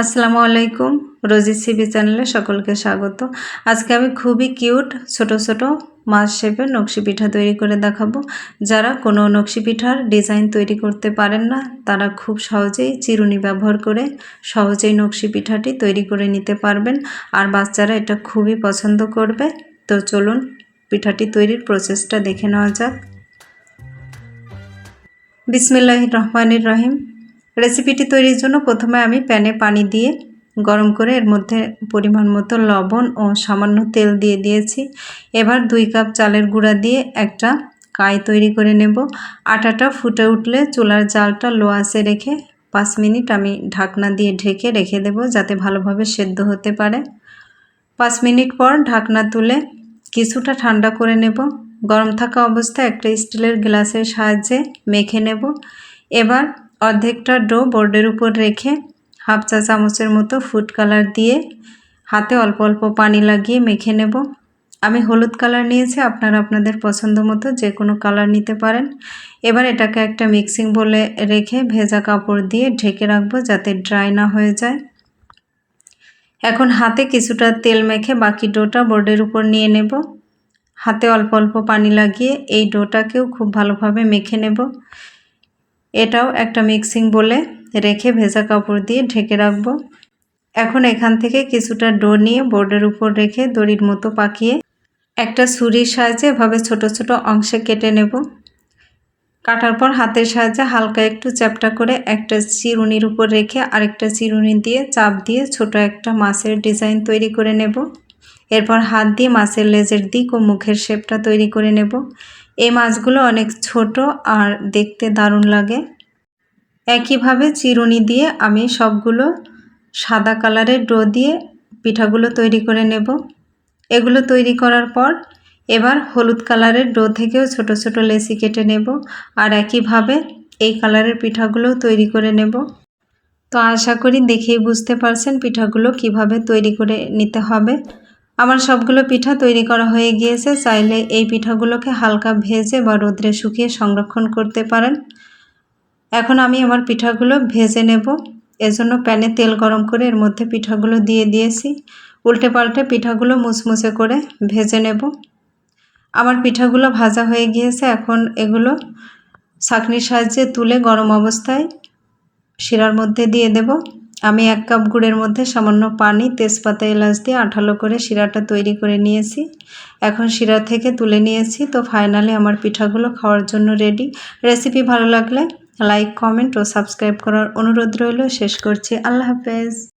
আসসালামু আলাইকুম। রোজি সিবি চ্যানেলে সকলকে স্বাগত। আজকে আমি খুবই কিউট, ছোট ছোট মাছ শেপের নকশি পিঠা তৈরি করে দেখাবো। যারা কোনো নকশি পিঠার ডিজাইন তৈরি করতে পারেন না, তারা খুব সহজেই চিরুনি ব্যবহার করে সহজেই নকশি পিঠাটি তৈরি করে নিতে পারবেন। আর বাচ্চারা এটা খুবই পছন্দ করবে। তো চলুন পিঠাটি তৈরির প্রসেসটা দেখে নেওয়া যাক। বিসমিল্লাহ রহমানির রহিম। রেসিপিটি তৈরির জন্য প্রথমে আমি প্যানে পানি দিয়ে গরম করে এর মধ্যে পরিমাণ মতো লবণ ও সামান্য তেল দিয়ে দিয়েছি। এবার দুই কাপ চালের গুঁড়া দিয়ে একটা কাই তৈরি করে নেব। আটাটা ফুটে উঠলে চুলার জালটা লো আসে রেখে পাঁচ মিনিট আমি ঢাকনা দিয়ে ঢেকে রেখে দেব যাতে ভালোভাবে সেদ্ধ হতে পারে। পাঁচ মিনিট পর ঢাকনা তুলে কিছুটা ঠান্ডা করে নেব। গরম থাকা অবস্থায় একটা স্টিলের গ্লাসের সাহায্যে মেখে নেব। এবার অর্ধেকটা ডো বোর্ডের উপর রেখে হাফ চা চামচের মতো ফুড কালার দিয়ে হাতে অল্প অল্প পানি লাগিয়ে মেখে নেব। আমি হলুদ কালার নিয়েছি, আপনারা আপনাদের পছন্দ মতো যে কোনো কালার নিতে পারেন। এবার এটাকে একটা মিক্সিং বলে রেখে ভেজা কাপড় দিয়ে ঢেকে রাখব যাতে ড্রাই না হয়ে যায়। এখন হাতে কিছুটা তেল মেখে বাকি ডোটা বোর্ডের উপর নিয়ে নেব। হাতে অল্প অল্প পানি লাগিয়ে এই ডোটাকেও খুব ভালোভাবে মেখে নেব। এটাও একটা মিক্সিং বলে রেখে ভেজা কাপড় দিয়ে ঢেকে রাখব। এখন এখান থেকে কিছুটা ডো নিয়ে বোর্ডের উপর রেখে দড়ির মতো পাকিয়ে একটা ছুরির সাহায্যে এভাবে ছোট ছোট অংশে কেটে নেব। কাটার পর হাতের সাহায্যে হালকা একটু চ্যাপটা করে একটা চিরুনির উপর রেখে আরেকটা চিরুনি দিয়ে চাপ দিয়ে ছোট একটা মাছের ডিজাইন তৈরি করে নেব। এরপর হাত দিয়ে মাছের লেজের দিক ও মুখের শেপটা তৈরি করে নেব। এই মাছগুলো অনেক ছোট আর দেখতে দারুণ লাগে। একইভাবে চিরুনি দিয়ে আমি সবগুলো সাদা কালারের ডো দিয়ে পিঠাগুলো তৈরি করে নেব। এগুলো তৈরি করার পর এবার হলুদ কালারের ডো থেকেও ছোট ছোট লেসি কেটে নেব আর একইভাবে এই কালারের পিঠাগুলো তৈরি করে নেব। তো আশা করি দেখেই বুঝতে পারছেন পিঠাগুলো কীভাবে তৈরি করে নিতে হবে। আমার সবগুলো পিঠা তৈরি করা হয়ে গিয়েছে, চাইলে এই পিঠাগুলোকে হালকা ভেজে বা রোদ্রে শুকিয়ে সংরক্ষণ করতে পারেন। এখন আমি আমার পিঠাগুলো ভেজে নেব। এজন্য প্যানে তেল গরম করে এর মধ্যে পিঠাগুলো দিয়ে দিয়েছি। উল্টে পাল্টে পিঠাগুলো মুচমুচে করে ভেজে নেব। আমার পিঠাগুলো ভাজা হয়ে গিয়েছে। এখন এগুলো ছাঁকনির সাহায্যে তুলে গরম অবস্থায় শিরার মধ্যে দিয়ে দেব। আমি এক কাপ গুড়ের মধ্যে সামান্য পানি, তেজপাতা, এলাচ দিয়ে আঠালো করে শিরাটা তৈরি করে নিয়েছি। এখন শিরা থেকে তুলে নিয়েছি। তো ফাইনালি আমার পিঠাগুলো খাওয়ার জন্য রেডি রেসিপি ভালো লাগলে লাইক কমেন্ট ও সাবস্ক্রাইব করার অনুরোধ রইল। শেষ করছি। আল্লাহ হাফেজ।